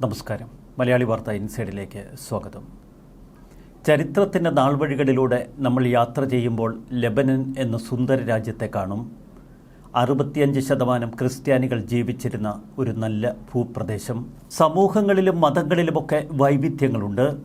നമസ്കാരം. മലയാളി വാർത്ത ഇൻസൈഡിലേക്ക് സ്വാഗതം. ചരിത്രത്തിന്റെ നാൾവഴികളിലൂടെ നമ്മൾ യാത്ര ചെയ്യുമ്പോൾ ലെബനൻ എന്ന സുന്ദര രാജ്യത്തെ കാണും. അറുപത്തിയഞ്ച് ശതമാനം ക്രിസ്ത്യാനികൾ ജീവിച്ചിരുന്ന ഒരു നല്ല ഭൂപ്രദേശം. സമൂഹങ്ങളിലും മതങ്ങളിലുമൊക്കെ വൈവിധ്യങ്ങളുണ്ട്.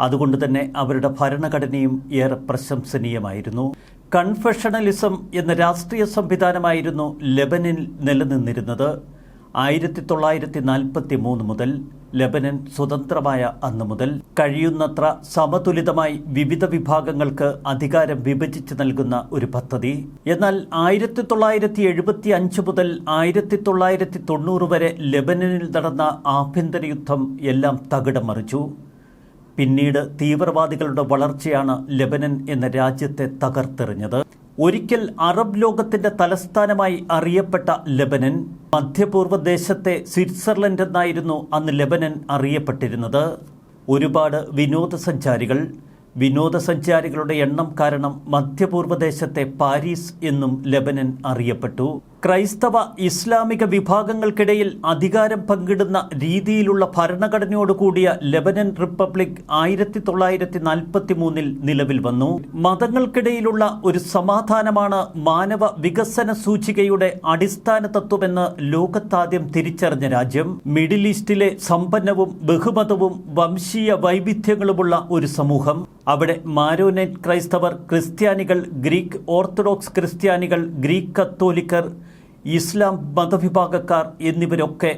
അതുകൊണ്ട് തന്നെ അവരുടെ ഭരണഘടനയും ഏറെ പ്രശംസനീയമായിരുന്നു. കൺഫെഷണലിസം എന്ന രാഷ്ട്രീയ സംവിധാനമായിരുന്നു ലെബനിൽ നിലനിന്നിരുന്നത്. ആയിരത്തി തൊള്ളായിരത്തി നാൽപ്പത്തി മൂന്ന് മുതൽ ലബനൻ സ്വതന്ത്രമായ അന്നു മുതൽ കഴിയുന്നത്ര സമതുലിതമായി വിവിധ വിഭാഗങ്ങൾക്ക് അധികാരം വിഭജിച്ച് നൽകുന്ന ഒരു പദ്ധതി. എന്നാൽ ആയിരത്തി തൊള്ളായിരത്തി എഴുപത്തി അഞ്ച് മുതൽ ആയിരത്തി തൊള്ളായിരത്തി തൊണ്ണൂറ് വരെ ലബനനിൽ നടന്ന ആഭ്യന്തര യുദ്ധം എല്ലാം തകിടം മറിച്ചു. പിന്നീട് തീവ്രവാദികളുടെ വളർച്ചയാണ് ലബനൻ എന്ന രാജ്യത്തെ തകർത്തെറിഞ്ഞത്. ഒരിക്കൽ അറബ് ലോകത്തിന്റെ തലസ്ഥാനമായി അറിയപ്പെട്ട ലെബനൻ മധ്യപൂർവ ദേശത്തെ സ്വിറ്റ്സർലൻഡ് എന്നായിരുന്നു അന്ന് ലെബനൻ അറിയപ്പെട്ടിരുന്നത്. ഒരുപാട് വിനോദസഞ്ചാരികൾ വിനോദസഞ്ചാരികളുടെ എണ്ണം കാരണം മധ്യപൂർവ ദേശത്തെ പാരീസ് എന്നും ലെബനൻ അറിയപ്പെട്ടു. ക്രൈസ്തവ ഇസ്ലാമിക വിഭാഗങ്ങൾക്കിടയിൽ അധികാരം പങ്കിടുന്ന രീതിയിലുള്ള ഭരണഘടനയോടുകൂടിയ ലെബനൻ റിപ്പബ്ലിക് ആയിരത്തി തൊള്ളായിരത്തി നാൽപ്പത്തി മൂന്നിൽ നിലവിൽ വന്നു. മതങ്ങൾക്കിടയിലുള്ള ഒരു സമാധാനമാണ് മാനവ വികസന സൂചികയുടെ അടിസ്ഥാന തത്വമെന്ന് ലോകത്താദ്യം തിരിച്ചറിഞ്ഞ രാജ്യം. മിഡിൽ ഈസ്റ്റിലെ സമ്പന്നവും ബഹുമതവും വംശീയ വൈവിധ്യങ്ങളുമുള്ള ഒരു സമൂഹം. അവിടെ മാരോനൈറ്റ് ക്രൈസ്തവർ ക്രിസ്ത്യാനികൾ ഗ്രീക്ക് ഓർത്തഡോക്സ് ക്രിസ്ത്യാനികൾ ഗ്രീക്ക് കത്തോലിക്കർ ഇസ്ലാം മതവിഭാഗക്കാർ എന്നിവരൊക്കെ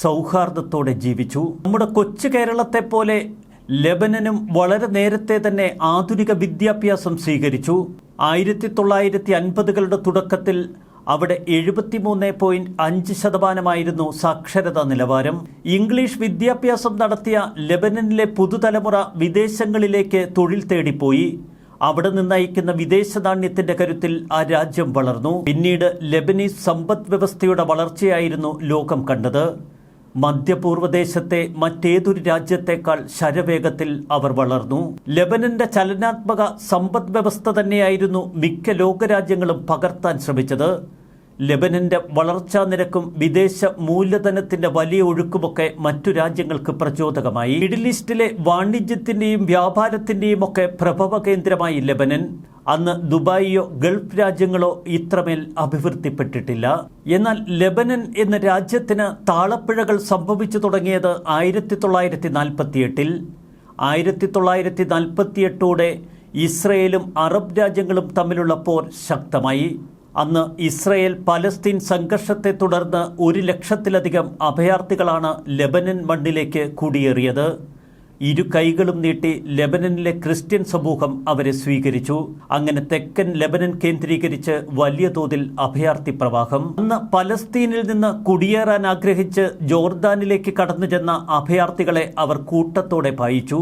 സൗഹാർദ്ദത്തോടെ ജീവിച്ചു. നമ്മുടെ കൊച്ചു കേരളത്തെ പോലെ ലബനനും വളരെ നേരത്തെ തന്നെ ആധുനിക വിദ്യാഭ്യാസം സ്വീകരിച്ചു. ആയിരത്തി തൊള്ളായിരത്തി അൻപതുകളുടെ തുടക്കത്തിൽ അവിടെ എഴുപത്തിമൂന്ന് പോയിന്റ് അഞ്ച് ശതമാനമായിരുന്നു സാക്ഷരതാ നിലവാരം. ഇംഗ്ലീഷ് വിദ്യാഭ്യാസം നടത്തിയ ലബനനിലെ പുതുതലമുറ വിദേശങ്ങളിലേക്ക് തൊഴിൽ തേടിപ്പോയി. അവിടെ നിന്നയക്കുന്ന വിദേശ നാണ്യത്തിന്റെ കരുത്തിൽ ആ രാജ്യം വളർന്നു. പിന്നീട് ലെബനീസ് സമ്പദ് വ്യവസ്ഥയുടെ വളർച്ചയായിരുന്നു ലോകം കണ്ടത്. മധ്യപൂർവദേശത്തെ മറ്റേതൊരു രാജ്യത്തെക്കാൾ ശരവേഗത്തിൽ അവർ വളർന്നു. ലെബനന്റെ ചലനാത്മക സമ്പദ് വ്യവസ്ഥ തന്നെയായിരുന്നു മിക്ക ലോകരാജ്യങ്ങളും പകർത്താൻ ശ്രമിച്ചത്. ലെബനന്റെ വളർച്ചാ നിരക്കും വിദേശ മൂലധനത്തിന്റെ വലിയ ഒഴുക്കുമൊക്കെ മറ്റു രാജ്യങ്ങൾക്ക് പ്രചോദകമായി. മിഡിൽ ഈസ്റ്റിലെ വാണിജ്യത്തിന്റെയും വ്യാപാരത്തിന്റെയും ഒക്കെ പ്രഭവ കേന്ദ്രമായി ലെബനൻ. അന്ന് ദുബായിയോ ഗൾഫ് രാജ്യങ്ങളോ ഇത്രമേൽ അഭിവൃദ്ധിപ്പെട്ടിട്ടില്ല. എന്നാൽ ലെബനൻ എന്ന രാജ്യത്തിന് താളപ്പിഴകൾ സംഭവിച്ചു തുടങ്ങിയത് ആയിരത്തി തൊള്ളായിരത്തി നാൽപ്പത്തിയെട്ടിൽ ആയിരത്തി തൊള്ളായിരത്തി നാൽപ്പത്തിയെട്ടോടെ ഇസ്രയേലും അറബ് രാജ്യങ്ങളും തമ്മിലുള്ള പോർ ശക്തമായി. അന്ന് ഇസ്രയേൽ പലസ്തീൻ സംഘർഷത്തെ തുടർന്ന് ഒരു ലക്ഷത്തിലധികം അഭയാർത്ഥികളാണ് ലെബനൻ മണ്ണിലേക്ക് കുടിയേറിയത്. ഇരു കൈകളും നീട്ടി ലെബനനിലെ ക്രിസ്ത്യൻ സമൂഹം അവരെ സ്വീകരിച്ചു. അങ്ങനെ തെക്കൻ ലെബനൻ കേന്ദ്രീകരിച്ച് വലിയ തോതിൽ അഭയാർത്ഥി പ്രവാഹം. അന്ന് പലസ്തീനിൽ നിന്ന് കുടിയേറാൻ ആഗ്രഹിച്ച് ജോർദാനിലേക്ക് കടന്നു ചെന്ന അഭയാർത്ഥികളെ അവർ കൂട്ടത്തോടെ പായിച്ചു.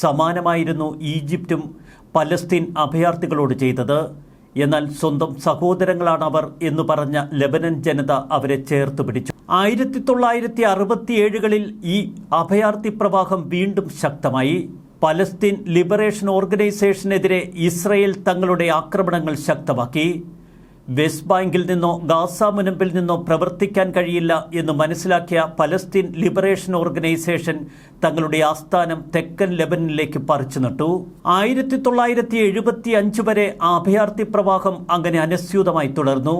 സമാനമായിരുന്നു ഈജിപ്തും പലസ്തീൻ അഭയാർത്ഥികളോട് ചെയ്തത്. എന്നാൽ സ്വന്തം സഹോദരങ്ങളാണ് അവർ എന്ന് പറഞ്ഞ ലബനൻ ജനത അവരെ ചേർത്ത് പിടിച്ചു. ആയിരത്തി തൊള്ളായിരത്തി അറുപത്തിയേഴുകളിൽ ഈ അഭയാർത്ഥി പ്രവാഹം വീണ്ടും ശക്തമായി. പലസ്തീൻ ലിബറേഷൻ ഓർഗനൈസേഷനെതിരെ ഇസ്രയേൽ തങ്ങളുടെ ആക്രമണങ്ങൾ ശക്തമാക്കി. വെസ്റ്റ് ബാങ്കിൽ നിന്നോ ഗാസ മുനമ്പിൽ നിന്നോ പ്രവർത്തിക്കാൻ കഴിയില്ല എന്ന് മനസ്സിലാക്കിയ പലസ്തീൻ ലിബറേഷൻ ഓർഗനൈസേഷൻ തങ്ങളുടെ ആസ്ഥാനം തെക്കൻ ലെബനിലേക്ക് പറിച്ചു നട്ടു. ആയിരത്തി തൊള്ളായിരത്തി എഴുപത്തി അഞ്ച് വരെ അഭയാർത്ഥി പ്രവാഹം അങ്ങനെ അനസ്യൂതമായി തുടർന്നു.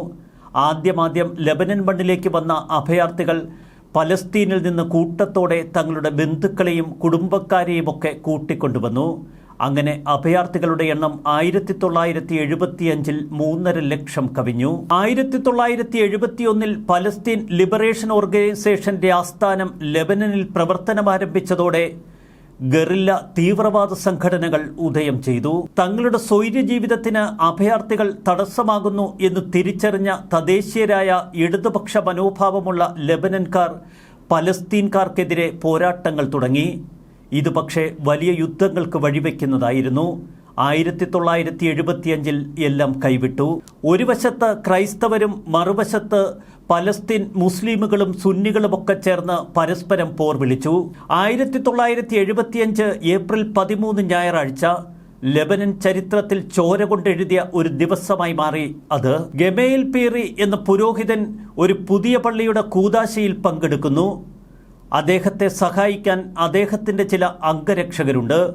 ആദ്യമാദ്യം ലെബനൻ മണ്ണിലേക്ക് വന്ന അഭയാർത്ഥികൾ പലസ്തീനിൽ നിന്ന് കൂട്ടത്തോടെ തങ്ങളുടെ ബന്ധുക്കളെയും കുടുംബക്കാരെയും ഒക്കെ കൂട്ടിക്കൊണ്ടുവന്നു. അങ്ങനെ അഭയാർത്ഥികളുടെ എണ്ണം ആയിരത്തി തൊള്ളായിരത്തി എഴുപത്തിയഞ്ചിൽ മൂന്നര ലക്ഷം കവിഞ്ഞു. ആയിരത്തി തൊള്ളായിരത്തി എഴുപത്തിയൊന്നിൽ പലസ്തീൻ ലിബറേഷൻ ഓർഗനൈസേഷന്റെ ആസ്ഥാനം ലെബനനിൽ പ്രവർത്തനമാരംഭിച്ചതോടെ ഗറില്ല തീവ്രവാദ സംഘടനകൾ ഉദയം ചെയ്തു. തങ്ങളുടെ സ്വൈര്യ ജീവിതത്തിന് അഭയാർത്ഥികൾ തടസ്സമാകുന്നു എന്ന് തിരിച്ചറിഞ്ഞ തദ്ദേശീയരായ ഇടതുപക്ഷ മനോഭാവമുള്ള ലെബനൻകാർ പലസ്തീൻകാർക്കെതിരെ പോരാട്ടങ്ങൾ തുടങ്ങി. ഇത് പക്ഷേ വലിയ യുദ്ധങ്ങൾക്ക് വഴിവെക്കുന്നതായിരുന്നു. ആയിരത്തി തൊള്ളായിരത്തി എഴുപത്തിയഞ്ചിൽ എല്ലാം കൈവിട്ടു. ഒരു വശത്ത് ക്രൈസ്തവരും മറുവശത്ത് പലസ്തീൻ മുസ്ലിമുകളും സുന്നികളുമൊക്കെ ചേർന്ന് പരസ്പരം പോർ വിളിച്ചു. ആയിരത്തി തൊള്ളായിരത്തി എഴുപത്തിയഞ്ച് ഏപ്രിൽ പതിമൂന്ന് ഞായറാഴ്ച ലെബനൻ ചരിത്രത്തിൽ ചോര കൊണ്ടെഴുതിയ ഒരു ദിവസമായി മാറി അത്. ഗമേൽ പീറി എന്ന പുരോഹിതൻ ഒരു പുതിയ പള്ളിയുടെ കൂതാശയിൽ പങ്കെടുക്കുന്നു. അദ്ദേഹത്തെ സഹായിക്കാൻ അദ്ദേഹത്തിന്റെ ചില അംഗരക്ഷകരുണ്ട്.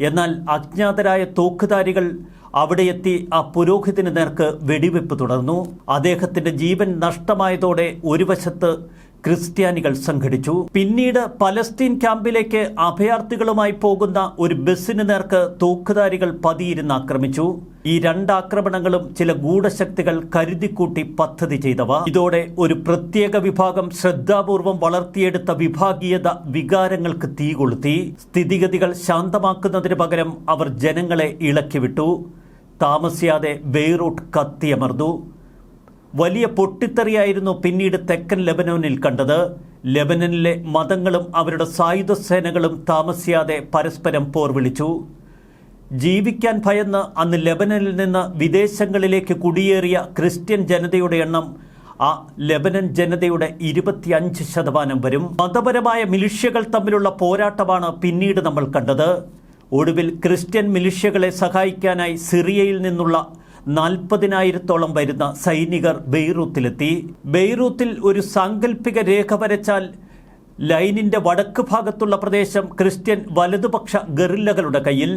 എന്നാൽ അജ്ഞാതരായ തോക്കുധാരികൾ അവിടെ എത്തി ആ പുരോഹിതന് നേർക്ക് വെടിവെപ്പ് തുടർന്നു. അദ്ദേഹത്തിന്റെ ജീവൻ നഷ്ടമായതോടെ ഒരു വശത്ത് ക്രിസ്ത്യാനികൾ സംഘടിച്ചു. പിന്നീട് പലസ്തീൻ ക്യാമ്പിലേക്ക് അഭയാർത്ഥികളുമായി പോകുന്ന ഒരു ബസ്സിന് നേർക്ക് തോക്കുധാരികൾ പതിയിരുന്ന് ആക്രമിച്ചു. ഈ രണ്ട് ആക്രമണങ്ങളും ചില ഗൂഢശക്തികൾ കരുതിക്കൂട്ടി പദ്ധതി ചെയ്തവ. ഇതോടെ ഒരു പ്രത്യേക വിഭാഗം ശ്രദ്ധാപൂർവം വളർത്തിയെടുത്ത വിഭാഗീയത വികാരങ്ങൾക്ക് തീ കൊളുത്തി സ്ഥിതിഗതികൾ ശാന്തമാക്കുന്നതിന് പകരം അവർ ജനങ്ങളെ ഇളക്കിവിട്ടു. താമസിയാതെ ബെയ്റൂട്ട് കത്തിയമർന്നു. വലിയ പൊട്ടിത്തെറിയായിരുന്നു പിന്നീട് തെക്കൻ ലെബനോനിൽ കണ്ടത്. ലെബനനിലെ മതങ്ങളും അവരുടെ സായുധ സേനകളും താമസിയാതെ പരസ്പരം പോർ വിളിച്ചു ജീവിക്കാൻ ഭയന്ന് അന്ന് ലെബനനിൽ നിന്ന് വിദേശങ്ങളിലേക്ക് കുടിയേറിയ ക്രിസ്ത്യൻ ജനതയുടെ എണ്ണം ആ ലെബനൻ ജനതയുടെ ഇരുപത്തിയഞ്ച് ശതമാനം വരും. മതപരമായ മിലിഷ്യകൾ തമ്മിലുള്ള പോരാട്ടമാണ് പിന്നീട് നമ്മൾ കണ്ടത്. ഒടുവിൽ ക്രിസ്ത്യൻ മിലിഷ്യകളെ സഹായിക്കാനായി സിറിയയിൽ നിന്നുള്ള നാൽപ്പതിനായിരത്തോളം വരുന്ന സൈനികർ ബെയ്റൂത്തിലെത്തി. ബെയ്റൂത്തിൽ ഒരു സാങ്കല്പിക രേഖ വരച്ചാൽ ലൈനിന്റെ വടക്ക് ഭാഗത്തുള്ള പ്രദേശം ക്രിസ്ത്യൻ വലതുപക്ഷ ഗറില്ലകളുടെ കയ്യിൽ.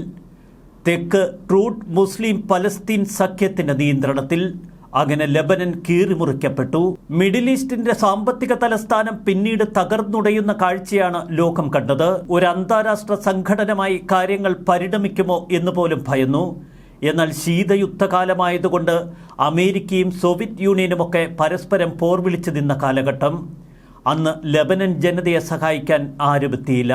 തെക്ക് ട്രൂട്ട് മുസ്ലിം പലസ്തീൻ സഖ്യത്തിന്റെ നിയന്ത്രണത്തിൽ. അങ്ങനെ ലബനൻ കീറിമുറിക്കപ്പെട്ടു. മിഡിൽ ഈസ്റ്റിന്റെ സാമ്പത്തിക തലസ്ഥാനം പിന്നീട് തകർന്നുടയുന്ന കാഴ്ചയാണ് ലോകം കണ്ടത്. ഒരു അന്താരാഷ്ട്ര സംഘടനമായി കാര്യങ്ങൾ പരിണമിക്കുമോ എന്ന് പോലും ഭയന്നു. എന്നാൽ ശീതയുദ്ധകാലമായതുകൊണ്ട് അമേരിക്കയും സോവിയറ്റ് യൂണിയനുമൊക്കെ പരസ്പരം പോർ വിളിച്ചു നിന്ന കാലഘട്ടം. അന്ന് ലെബനൻ ജനതയെ സഹായിക്കാൻ ആരുമെത്തിയില്ല.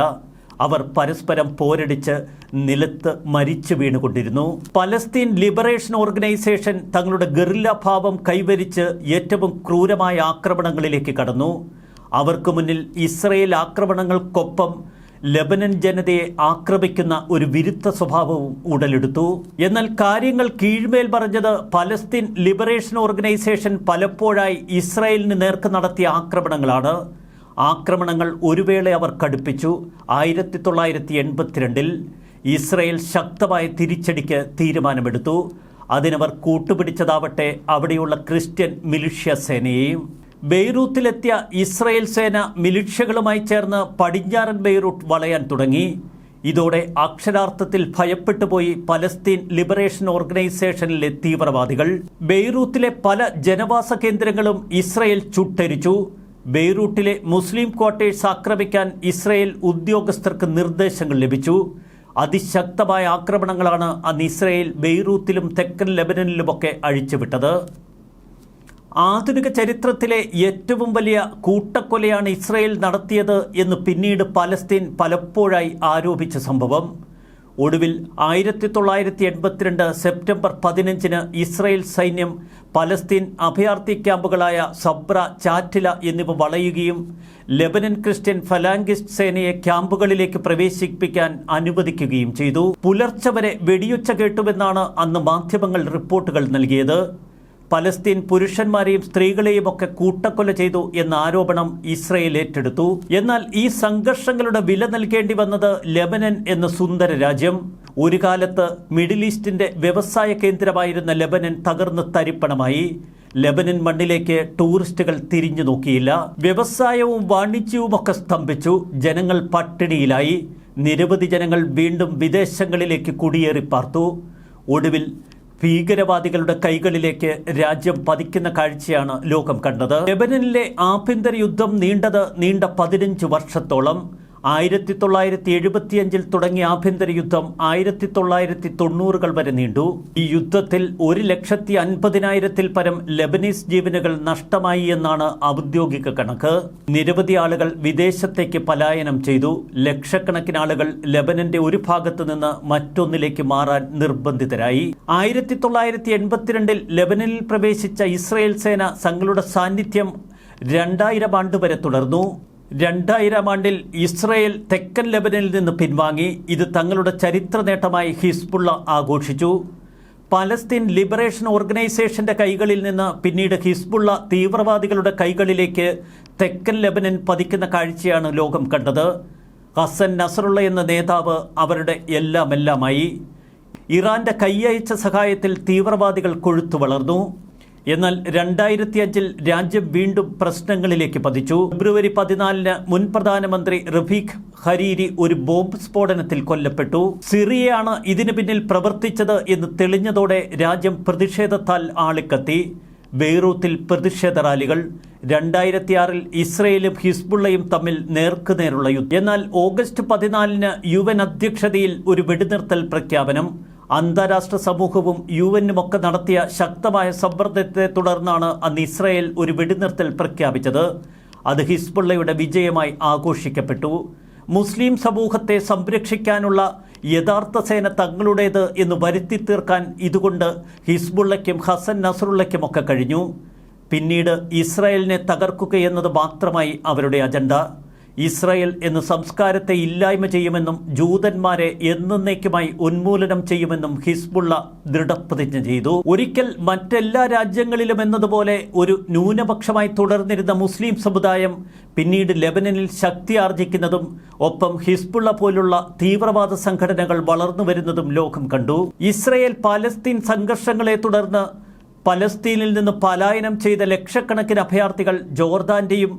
അവർ പരസ്പരം പോരടിച്ച് നിലത്ത് മരിച്ചു വീണുകൊണ്ടിരുന്നു. പലസ്തീൻ ലിബറേഷൻ ഓർഗനൈസേഷൻ തങ്ങളുടെ ഗറില്ല ഭാവം കൈവരിച്ച് ഏറ്റവും ക്രൂരമായ ആക്രമണങ്ങളിലേക്ക് കടന്നു. അവർക്ക് മുന്നിൽ ഇസ്രയേൽ ആക്രമണങ്ങൾക്കൊപ്പം ലബനൻ ജനതയെ ആക്രമിക്കുന്ന ഒരു വിരുദ്ധ സ്വഭാവവും ഉടലെടുത്തു. എന്നാൽ കാര്യങ്ങൾ കീഴ്മേൽ പറഞ്ഞത് പലസ്തീൻ ലിബറേഷൻ ഓർഗനൈസേഷൻ പലപ്പോഴായി ഇസ്രായേലിന് നേർക്ക് നടത്തിയ ആക്രമണങ്ങളാണ്. ആക്രമണങ്ങൾ ഒരു വേള അവർ കടുപ്പിച്ചു. ആയിരത്തി തൊള്ളായിരത്തി എൺപത്തിരണ്ടിൽ ഇസ്രയേൽ ശക്തമായ തിരിച്ചടിക്ക് തീരുമാനമെടുത്തു. അതിനവർ കൂട്ടുപിടിച്ചതാവട്ടെ അവിടെയുള്ള ക്രിസ്ത്യൻ മിലിഷ്യ സേനയെയും. ബെയ്റൂത്തിലെത്തിയ ഇസ്രയേൽ സേന മിലിഷ്യകളുമായി ചേർന്ന് പടിഞ്ഞാറൻ ബെയ്റൂട്ട് വളയാൻ തുടങ്ങി. ഇതോടെ അക്ഷരാർത്ഥത്തിൽ ഭയപ്പെട്ടുപോയി പലസ്തീൻ ലിബറേഷൻ ഓർഗനൈസേഷനിലെ തീവ്രവാദികൾ. ബെയ്റൂത്തിലെ പല ജനവാസ കേന്ദ്രങ്ങളും ഇസ്രയേൽ ചുട്ടരിച്ചു. ബെയ്റൂട്ടിലെ മുസ്ലിം ക്വാർട്ടേഴ്സ് ആക്രമിക്കാൻ ഇസ്രയേൽ ഉദ്യോഗസ്ഥർക്ക് നിർദ്ദേശങ്ങൾ ലഭിച്ചു. അതിശക്തമായ ആക്രമണങ്ങളാണ് അന്ന് ഇസ്രയേൽ ബെയ്റൂത്തിലും തെക്കൻ ലെബനനിലുമൊക്കെ അഴിച്ചുവിട്ടത്. ആധുനിക ചരിത്രത്തിലെ ഏറ്റവും വലിയ കൂട്ടക്കൊലയാണ് ഇസ്രയേൽ നടത്തിയത് എന്ന് പിന്നീട് പലസ്തീൻ പലപ്പോഴായി ആരോപിച്ച സംഭവം. ഒടുവിൽ ആയിരത്തി തൊള്ളായിരത്തി എൺപത്തിരണ്ട് സെപ്റ്റംബർ പതിനഞ്ചിന് ഇസ്രയേൽ സൈന്യം പലസ്തീൻ അഭയാർത്ഥി ക്യാമ്പുകളായ സബ്ര ചാറ്റില എന്നിവ വളയുകയും ലെബനൻ ക്രിസ്ത്യൻ ഫലാങ്കിസ്റ്റ് സേനയെ ക്യാമ്പുകളിലേക്ക് പ്രവേശിപ്പിക്കാൻ അനുവദിക്കുകയും ചെയ്തു. പുലർച്ചെ വരെ വെടിയൊച്ച കേട്ടുവെന്നാണ് അന്ന് മാധ്യമങ്ങൾ റിപ്പോർട്ടുകൾ നൽകിയത്. പലസ്തീൻ പുരുഷന്മാരെയും സ്ത്രീകളെയും ഒക്കെ കൂട്ടക്കൊല ചെയ്തു എന്ന ആരോപണം ഇസ്രയേൽ ഏറ്റെടുത്തു. എന്നാൽ ഈ സംഘർഷങ്ങളുടെ വില നൽകേണ്ടി വന്നത് ലെബനൻ എന്ന സുന്ദര രാജ്യം. ഒരു കാലത്ത് മിഡിൽ ഈസ്റ്റിന്റെ വ്യവസായ കേന്ദ്രമായിരുന്ന ലെബനൻ തകർന്ന് തരിപ്പണമായി. ലെബനൻ മണ്ണിലേക്ക് ടൂറിസ്റ്റുകൾ തിരിഞ്ഞു നോക്കിയില്ല. വ്യവസായവും വാണിജ്യവും ഒക്കെ സ്തംഭിച്ചു. ജനങ്ങൾ പട്ടിണിയിലായി. നിരവധി ജനങ്ങൾ വീണ്ടും വിദേശങ്ങളിലേക്ക് കുടിയേറി പാർത്തു. ഒടുവിൽ ഭീകരവാദികളുടെ കൈകളിലേക്ക് രാജ്യം പതിക്കുന്ന കാഴ്ചയാണ് ലോകം കണ്ടത്. ലെബനനിലെ ആഭ്യന്തര യുദ്ധം നീണ്ടത് നീണ്ട പതിനഞ്ച് വർഷത്തോളം. ആയിരത്തി തൊള്ളായിരത്തി എഴുപത്തിയഞ്ചിൽ തുടങ്ങിയ ആഭ്യന്തര യുദ്ധം ആയിരത്തി തൊള്ളായിരത്തി തൊണ്ണൂറുകൾ വരെ നീണ്ടു. ഈ യുദ്ധത്തിൽ ഒരു ലക്ഷത്തി അൻപതിനായിരത്തിൽ പരം ലബനീസ് ജീവനുകൾ നഷ്ടമായി എന്നാണ് ഔദ്യോഗിക കണക്ക്. നിരവധി ആളുകൾ വിദേശത്തേക്ക് പലായനം ചെയ്തു. ലക്ഷക്കണക്കിന് ആളുകൾ ലബനന്റെ ഒരു ഭാഗത്തു നിന്ന് മറ്റൊന്നിലേക്ക് മാറാൻ നിർബന്ധിതരായി. ആയിരത്തി തൊള്ളായിരത്തി എൺപത്തിരണ്ടിൽ ലബനനിൽ പ്രവേശിച്ച ഇസ്രയേൽ സേന തങ്ങളുടെ സാന്നിധ്യം രണ്ടായിരം ആണ്ടുവരെ തുടർന്നു. രണ്ടായിരം ആണ്ടിൽ ഇസ്രയേൽ തെക്കൻ ലെബനനിൽ നിന്ന് പിൻവാങ്ങി ഇത് തങ്ങളുടെ ചരിത്ര നേട്ടമായി ഹിസ്ബുള്ള ആഘോഷിച്ചു. പലസ്തീൻ ലിബറേഷൻ ഓർഗനൈസേഷന്റെ കൈകളിൽ നിന്ന് പിന്നീട് ഹിസ്ബുള്ള തീവ്രവാദികളുടെ കൈകളിലേക്ക് തെക്കൻ ലെബനൻ പതിക്കുന്ന കാഴ്ചയാണ് ലോകം കണ്ടത്. ഹസൻ നസറുള്ള എന്ന നേതാവ് അവരുടെ എല്ലാമെല്ലാമായി. ഇറാന്റെ കൈയയച്ച സഹായത്തിൽ തീവ്രവാദികൾ കൊഴുത്തു വളർന്നു. എന്നാൽ രണ്ടായിരത്തി അഞ്ചിൽ രാജ്യം വീണ്ടും പ്രശ്നങ്ങളിലേക്ക് പതിച്ചു. ഫെബ്രുവരി പതിനാലിന് മുൻ പ്രധാനമന്ത്രി റഫീഖ് ഹരീരി ഒരു ബോംബ് സ്ഫോടനത്തിൽ കൊല്ലപ്പെട്ടു. സിറിയയാണ് ഇതിനു പിന്നിൽ പ്രവർത്തിച്ചത് എന്ന് തെളിഞ്ഞതോടെ രാജ്യം പ്രതിഷേധത്താൽ ആളിക്കത്തി. ബെയ്റൂത്തിൽ പ്രതിഷേധ റാലികൾ. രണ്ടായിരത്തി ആറിൽ ഇസ്രയേലും ഹിസ്ബുള്ളയും തമ്മിൽ നേർക്കുനേരുള്ള യുദ്ധം. എന്നാൽ ഓഗസ്റ്റ് പതിനാലിന് യു അധ്യക്ഷതയിൽ ഒരു വെടിനിർത്തൽ പ്രഖ്യാപനം. അന്താരാഷ്ട്ര സമൂഹവും യു എന്നുമൊക്കെ നടത്തിയ ശക്തമായ സമ്മർദ്ദത്തെ തുടർന്നാണ് അന്ന് ഇസ്രയേൽ ഒരു വെടിനിർത്തൽ പ്രഖ്യാപിച്ചത്. അത് ഹിസ്ബുള്ളയുടെ വിജയമായി ആഘോഷിക്കപ്പെട്ടു. മുസ്ലിം സമൂഹത്തെ സംരക്ഷിക്കാനുള്ള യഥാർത്ഥ സേന തങ്ങളുടേത് എന്ന് വരുത്തി തീർക്കാൻ ഇതുകൊണ്ട് ഹിസ്ബുള്ളയ്ക്കും ഹസൻ നസറുള്ളയ്ക്കുമൊക്കെ കഴിഞ്ഞു. പിന്നീട് ഇസ്രായേലിനെ തകർക്കുകയെന്നത് മാത്രമായി അവരുടെ അജണ്ട. ഇസ്രായേൽ എന്ന സംസ്കാരത്തെ ഇല്ലായ്മ ചെയ്യുമെന്നും ജൂതന്മാരെ എന്നേക്കുമായി ഉന്മൂലനം ചെയ്യുമെന്നും ഹിസ്ബുള്ള ദൃഢപ്രതിജ്ഞ ചെയ്തു. ഒരിക്കൽ മറ്റെല്ലാ രാജ്യങ്ങളിലും എന്നതുപോലെ ഒരു ന്യൂനപക്ഷമായി തുടർന്നിരുന്ന മുസ്ലിം സമുദായം പിന്നീട് ലെബനനിൽ ശക്തി ആർജിക്കുന്നതും ഒപ്പം ഹിസ്ബുള്ള പോലുള്ള തീവ്രവാദ സംഘടനകൾ വളർന്നു വരുന്നതും ലോകം കണ്ടു. ഇസ്രയേൽ പാലസ്തീൻ സംഘർഷങ്ങളെ തുടർന്ന് പലസ്തീനിൽ നിന്ന് പലായനം ചെയ്ത ലക്ഷക്കണക്കിന് അഭയാർത്ഥികൾ ജോർദാന്റെയും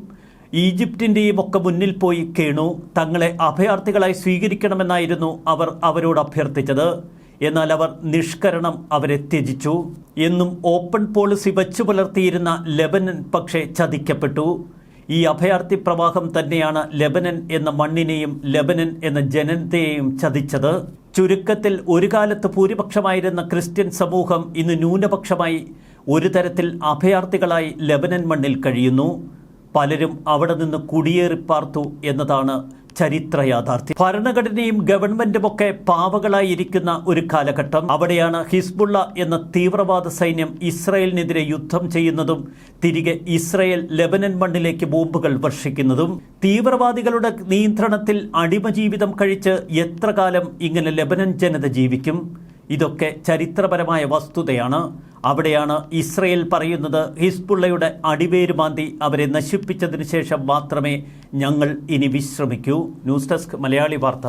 ഈജിപ്തിന്റെയും ഒക്കെ മുന്നിൽ പോയി കേണു. തങ്ങളെ അഭയാർത്ഥികളായി സ്വീകരിക്കണമെന്നായിരുന്നു അവർ അവരോട് അഭ്യർത്ഥിച്ചത്. എന്നാൽ അവർ നിഷ്കരണം അവരെ ത്യജിച്ചു. എന്നും ഓപ്പൺ പോളിസി വച്ചു പുലർത്തിയിരുന്ന ലെബനൻ പക്ഷേ ചതിക്കപ്പെട്ടു. ഈ അഭയാർത്ഥി പ്രവാഹം തന്നെയാണ് ലെബനൻ എന്ന മണ്ണിനെയും ലെബനൻ എന്ന ജനതയെയും ചതിച്ചത്. ചുരുക്കത്തിൽ ഒരു കാലത്ത് ഭൂരിപക്ഷമായിരുന്ന ക്രിസ്ത്യൻ സമൂഹം ഇന്ന് ന്യൂനപക്ഷമായി ഒരു തരത്തിൽ അഭയാർത്ഥികളായി ലെബനൻ മണ്ണിൽ കഴിയുന്നു. പലരും അവിടെ നിന്ന് കുടിയേറിപ്പാർത്തു എന്നതാണ് ചരിത്ര യാഥാർത്ഥ്യം. ഭരണഘടനയും ഗവൺമെന്റും ഒക്കെ പാവകളായിരിക്കുന്ന ഒരു കാലഘട്ടം. അവിടെയാണ് ഹിസ്ബുള്ള എന്ന തീവ്രവാദ സൈന്യം ഇസ്രായേലിനെതിരെ യുദ്ധം ചെയ്യുന്നതും തിരികെ ഇസ്രായേൽ ലെബനൻ മണ്ണിലേക്ക് ബോംബുകൾ വർഷിക്കുന്നതും. തീവ്രവാദികളുടെ നിയന്ത്രണത്തിൽ അടിമജീവിതം കഴിച്ച് എത്ര കാലം ഇങ്ങനെ ലെബനൻ ജനത ജീവിക്കും? ഇതൊക്കെ ചരിത്രപരമായ വസ്തുതയാണ്. അവിടെയാണ് ഇസ്രയേൽ പറയുന്നത് ഹിസ്ബുള്ളയുടെ അടിവേര് മാന്തി അവരെ നശിപ്പിച്ചതിന് ശേഷം മാത്രമേ ഞങ്ങൾ ഇനി വിശ്രമിക്കൂ. ന്യൂസ് ഡെസ്ക് മലയാളി വാർത്ത.